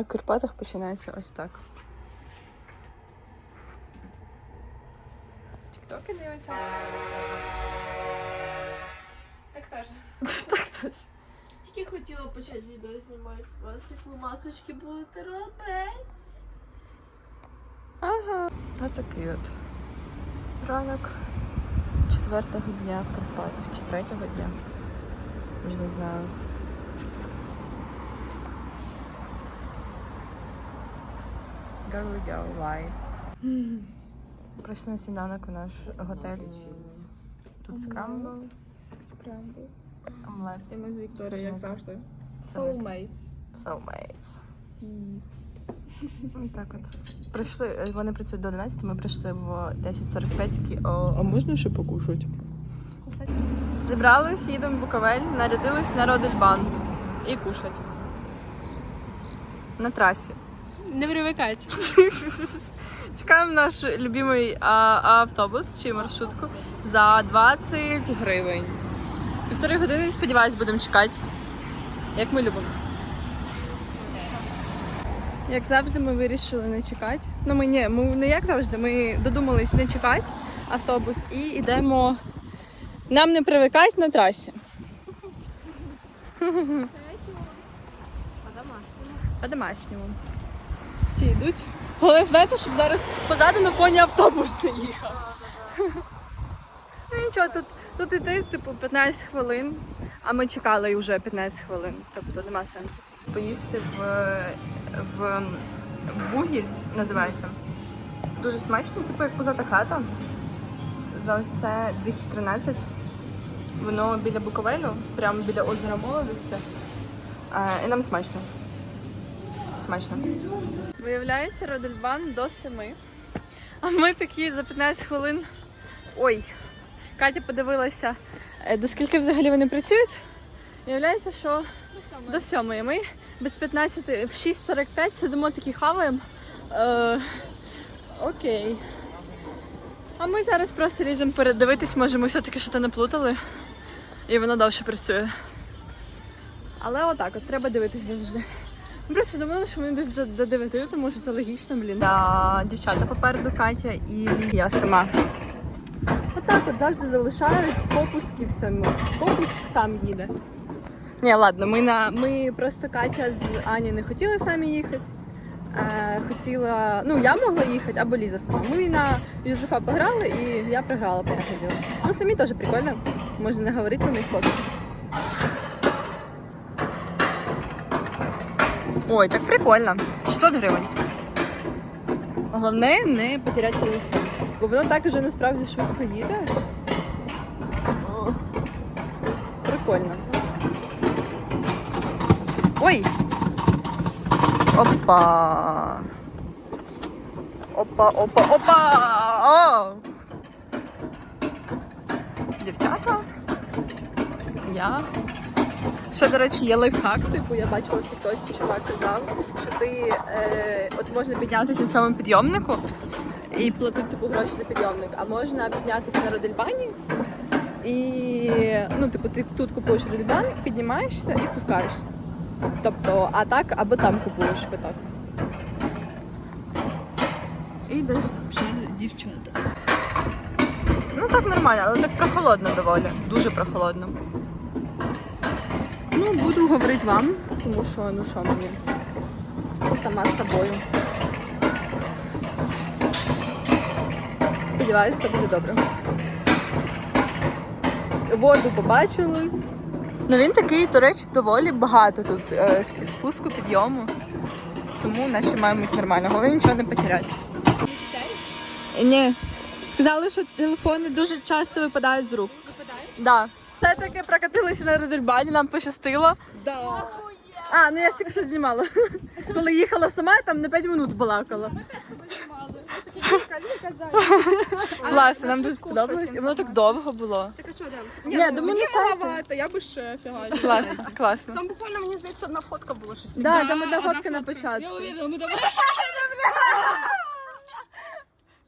Ранок в Карпатах починається ось так. Тіктоки дивиться? Так теж. Так теж. Тільки хотіла почати відео знімати вас, як ви масочки будете робити. Ага. Отакий от. Ранок четвертого дня в Карпатах. Чи третього дня. Вже не знаю. Girly girl vibe. Прийшли на сніданок у наш готель. Тут скрамбл, Скрамбл. омлет. І ми з Вікторією, як завжди. Soulmates. Soulmates. Ну, Так от. Прийшли, вони працюють до 11, ми прийшли в 10.45 такі, о, а можна ще покушати? Зібрались, їдемо в Буковель, нарядились на Родельбан і кушать. На трасі. Не привикайте. Чекаємо наш любимий а, автобус чи маршрутку за 20 гривень. Півтори години, сподіваюсь, будемо чекати. Як ми любимо. Як завжди, ми вирішили не чекати. Ну, ми ні, ми не як завжди, ми додумались не чекати автобус і йдемо. Нам не привикати на трасі. По-домашньому. Всі йдуть. Головне, знаєте, щоб зараз позаду на фоні автобус не їхав. Ну нічого, тут, тут іти, типу, 15 хвилин, а ми чекали вже 15 хвилин, тобто нема сенсу. Поїсти в, в, в бугіль називається. Дуже смачно, типу як позата хата. За ось це 213. Воно біля Буковелю, прямо біля озера молодості. Е, і нам смачно. Смачно. Виявляється, Родельбан до 7. А ми такі за 15 хвилин. Ой, Катя подивилася, е, до скільки взагалі вони працюють. Виявляється, що до 7. Ми без 15, в 6.45 сидимо такі хаваємо. Е, окей. А ми зараз просто ліземо передивитись, може ми все-таки щось не плутали. І воно довше працює. Але отак, от треба дивитись завжди. Просто думали, що вони десь до, до 9, тому що це логічно, блін. Да, дівчата попереду Катя і я сама. Отак от завжди залишають попусків самі. Попуск сам їде. Ні, ладно, ми на ми просто Катя з Ані не хотіли самі їхати. Е, хотіла, ну я могла їхати або Ліза сама. Ми на Юзефа пограли і я програла, походила. Ну самі теж прикольно. Можна не говорити на них Ой, так прикольно. 600 гривень. Головне не потеряти телефон. Бо воно так уже насправді швидко їде. О, Прикольно. Ой! Опа! Опа, опа, опа! О! Дівчата. Я. Ще, до речі, є лайфхак, типу, я бачила в тіктоці, чувак казав, що ти е, от можна піднятися на цьому підйомнику і платити типу гроші за підйомник, а можна піднятися на Родельбані і ну, типу, ти тут купуєш Родельбан, піднімаєшся і спускаєшся. Тобто, а так або там купуєш квиток. І десь ще дівчата. Ну так нормально, але так прохолодно доволі. Дуже прохолодно. Ну, буду говорити вам, тому що ну що мені сама з собою. Сподіваюся, все буде добре. Воду побачили. Ну він такий, до речі, доволі багато тут е, спуску, підйому. Тому наші маємо бути нормально. Головне нічого не потеряти. Ні. Сказали, що телефони дуже часто випадають з рук. Випадають? Да. Це таке прокатилися на Родельбані, нам пощастило. Да. А, ну я ж тільки що знімала. Коли їхала сама, там на 5 минут балакала. Класно, нам дуже сподобалось. І воно так довго було. Так а що там? Ні, думаю, не сайті. я би ще фігачила. Класно, класно. Там буквально, мені здається, одна фотка була щось. Да, там одна фотка на початку. Я уверена, ми давай.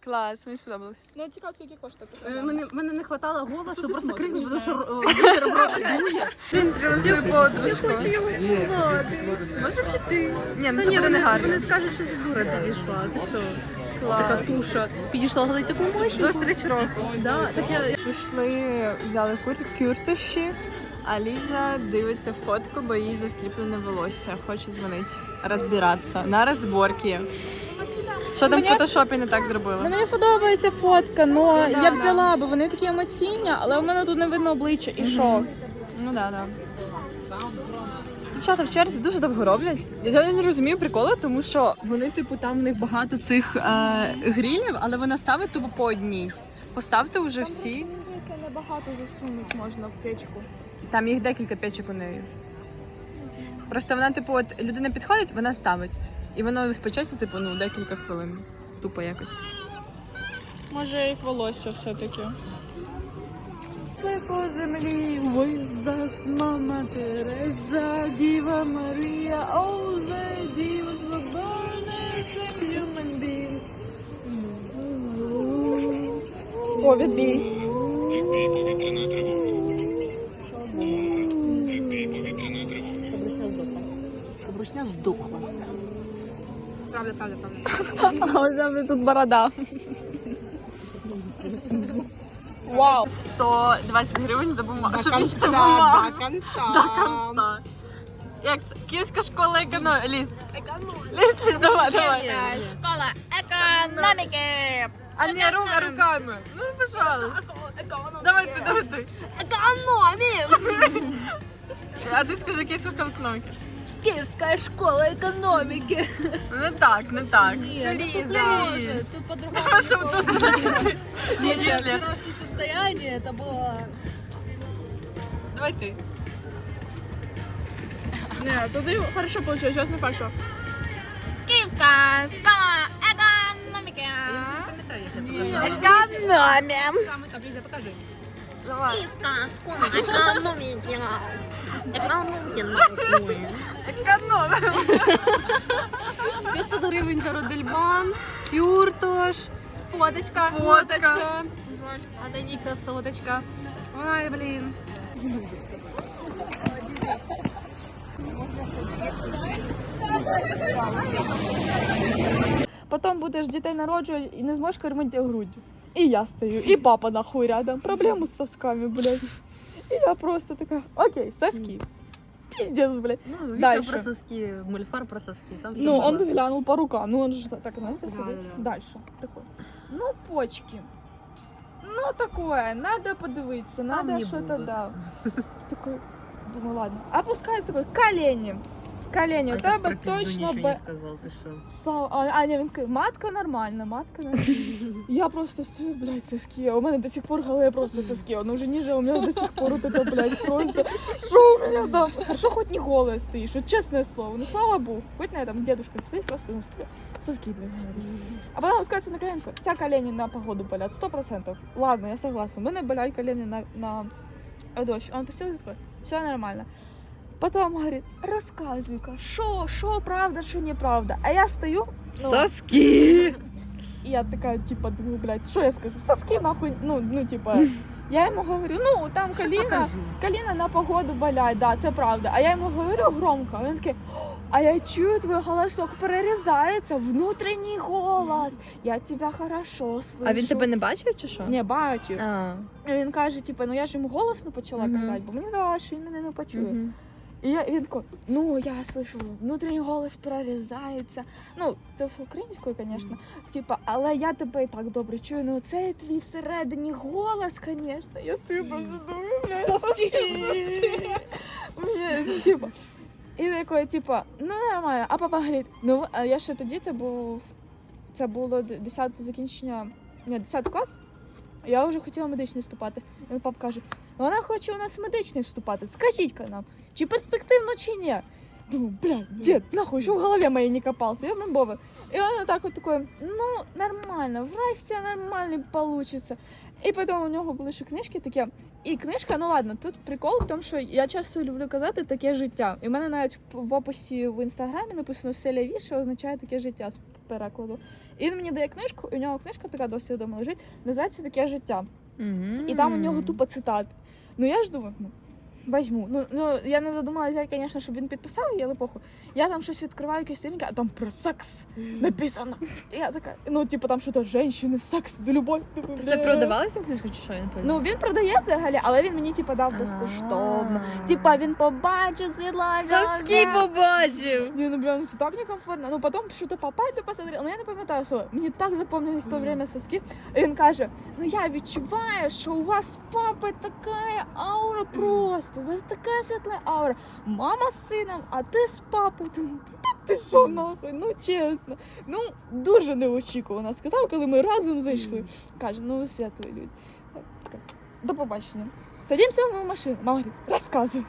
Клас, мені сподобалось. Ну, цікаво, скільки коштує. Е, Мене, мене не хватало голосу, просто Не тому що знаю. е, вітер в роті дує. Він привезли подружку. Може піти? Ні, ну це ні, буде вони, не гарно. вони скажуть, що ти дура підійшла. Ти що? Така туша. Підійшла, говорить, таку мощну. Зустріч року. Да, так я, Пішли, взяли кур... кюртиші, а Ліза дивиться фотку, бо їй засліплене волосся. Хоче дзвонити, розбиратися на розборки. Що там в Мені- фотошопі не так Ну, зробили? мені подобається фотка, але Ну, да, я б да. взяла, бо вони такі емоційні, але у мене тут не видно обличчя і що. Ну да, да. Дівчата в черзі дуже довго роблять. Я не розумію приколи, тому що вони, типу, там в них багато цих е, грілів, але вона ставить тупо по одній. Поставте вже всі. Це небагато засунути можна в печку. Там їх декілька печок у неї. Просто вона, типу, от людина підходить, вона ставить. І воно спочатку, типу, ну, декілька хвилин. Тупо якось. Може і волосся все-таки. По землі Мойзас, мама Тереза, Діва Марія, all the divas were born as human beings. О, відбій. щоб ручня здохла. Щоб ручня здохла. Правда, правда, правда. А у тебе тут борода. Вау! 120 гривень за бумагу. Щоб місце бумагу. конца. До конца. Як це? Київська школа економіки. Ліс. Ліс, ліс, давай, давай. Школа економіки. А не рука руками. Ну, пожалуйста. Давай ти, давай ти. Економія. А ти скажи Київська школа економіки. Київська школа економіки. Не так, не так. Ліза. Тут Тому що тут значить, Гітлер. вчорашнє состояние, это было... Давай ти. Не, туди хорошо вийшло, зараз не факт, що. Київська школа економіки. Економія. Лиза, покажи. Київська школа економіки. Економіки. Економія. 500 гривень за Родельбан, Кюртош, фоточка, фоточка. А да не красоточка. Ой, блин. Потім будеш дітей народжувати і не зможеш кормити груддю. І я стою, і папа нахуй рядом. Проблеми з сосками, блядь. І я просто така, окей, соски. Пиздец, блядь. Ну, Вика Дальше. про соски, мульфар про соски. Там всё Ну, было. он глянул по рукам, ну он же так, знаете, Да, сидит. да. Дальше. Такой. Ну, почки. Ну, такое, надо подивитися, надо не что-то, будут. да. Такой, думаю, ладно. Опускаю такой, колени. Колени, А у я тебе точно ничего б... не сказал, ты что? Слава, а, а ні, він такий, матка нормальна, матка нормальна. Я просто стою, блядь, соски. У мене до сих пор голова просто соски. Он уже ниже, у меня до сих пор вот это, блядь, просто. Что у меня там? Хорошо, хоть не голая стоишь, вот честное слово. Ну, слава богу. Хоть на этом дедушка сидит просто на стуле. Соски, блядь. А потом опускается на коленку. Тебя колени на погоду болят, сто процентов. Ладно, я согласна. У мене болять колени на, на дощ. Он посел такой, все нормально. Потом говорит, рассказывай-ка, что, что правда, что неправда. А я стою, ну, Соски. и я такая, типа, думаю, блядь, что я скажу? Соски нахуй, ну, ну, типа, я ему говорю, ну, там коліна, Покажи. коліна на погоду болять, да, це правда. А я йому говорю громко, а він такий, а я чую, твій голосок перерізається, внутрішній голос, я тебе хорошо слышу. А він тебе не бачив чи що? Не бачив. А. Він каже, типу, ну я ж йому голосно почала казати, бо мені здавалося, що він мене не почує. І я, він такий, ну я слышу, внутрішній голос прорізається. Ну, це українською, звісно. Типа, але я тебе і так добре чую. Ну це твій всередині голос, звісно. Я стою просто думаю, блядь. Типа. І такий, типа, ну нормально. А папа говорить, ну я ще тоді це був. Це було 10 закінчення, ні, 10 клас. Я вже хотіла в медичний вступати. І папа каже, вона хоче у нас в медичний вступати. Скажіть-ка нам, чи перспективно, чи ні. Думаю, блядь, дед, нахуй, що в голові моїй не копався, я бомбовий. І він так от такой, ну, нормально, врач тебе нормальний получится. І потім у нього були ще книжки такі. І книжка, ну ладно, тут прикол в тому, що я часто люблю казати таке життя. І в мене навіть в- описі в інстаграмі написано селяві, що означає таке життя перекладу. І він мені дає книжку, і у нього книжка така досі вдома лежить, називається таке життя. І там у нього тупо цитати. Ну я ж думаю, ну, візьму. Ну, ну я не додумалася взяти, звісно, щоб він підписав її, але похуй. Я там щось відкриваю, якісь сторінки, а там про секс написано. Я така, ну, типу, там що то жінки, секс, любов. Думаю, Це продавалася книжка чи що він Ну він продає взагалі, але він мені типу дав безкоштовно. Типа він побачив світла. Соски побачив. Не, ну бля, ну це так некомфортно. Ну потім що-то по папі посмотрел, ну я не пам'ятаю слово. Мені так запомнились в то время соски. Він каже: ну я відчуваю, що у вас з папою така аура просто. У вас така світла аура. Мама з сином, а ти з папою. Та ти що нахуй? Ну чесно. Ну дуже неочікувано сказав, коли ми разом зайшли. Каже, ну ви святлі люди. До побачення. Садимся в мою машину. Мама говорит, рассказывай.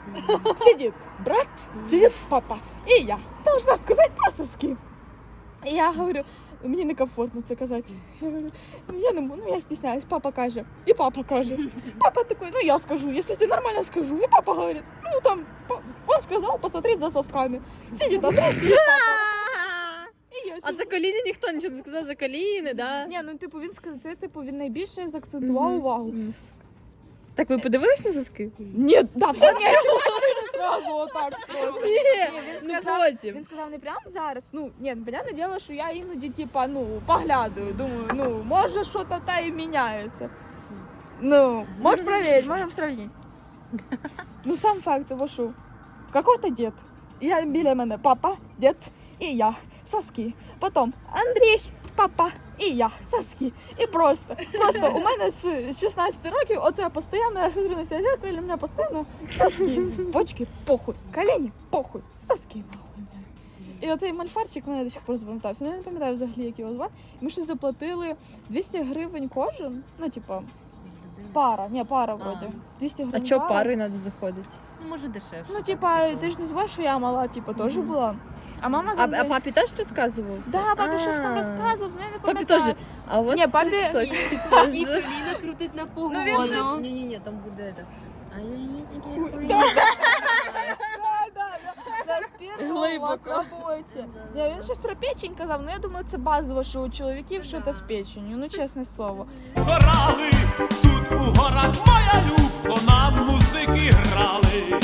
Сидит брат, сидит папа. И я должна сказать про соски. И я говорю, мені некомфортно це казати. Я говорю, ну я не ну я стесняюсь. Папа каже, і папа каже. Папа такой, ну я скажу, если ты нормально скажу. И папа говорит, ну там, он сказал посмотреть за сосками. Сидит Андрей, сидит папа. І я А за коліни ніхто нічого не сказав за коліни, да? Ні, ну типу він сказав, це типу він найбільше заакцентував Мгм. увагу. Так ви подивились на соски? Ні, да, все, машину сразу отак просто. Ні, він ну сказав- потім. Він сказав не прямо зараз. Ну, ні, ну, понятне діло, що я іноді, типа, ну, поглядаю, думаю, ну, може, що то та і міняється. Ну, можеш проверить, можемо сравнити. Ну, сам факт того, що какой-то дід. Я біля мене папа, дід і я, соски. Потім Андрій, Папа і я, соски. І просто, просто у мене з 16 років оце постійно, я смотрю на себе в зеркало, у мене постійно соски. Почки, похуй, колені, похуй, соски, нахуй. І оцей мальфарчик мене до сих пор запам'ятався. Ну, Я не пам'ятаю взагалі, як його звати. Ми щось заплатили 200 гривень кожен. Ну, типа, пара, ні, пара вроді. 200 А чого парою треба заходити? Ну, може дешевше. Ну, типа, типу. ти ж не забуваєш, що я мала, типа, теж була. А мама А, а за папі теж розказував? все? Да, папі щось там А. розказував, ну я не Папі пам'ятаю. теж. А у вас Ні, папі- соски І теж. коліна крутить на погоду. Ну, він щось- Ні, ні, ні, там буде это. А яєчки Глибоко. робоче. Ні, він щось про печень казав, ну я думаю, це базово, що у чоловіків що щось з печенью, ну чесне слово. Горали тут у горах моя люб, нам музики грали.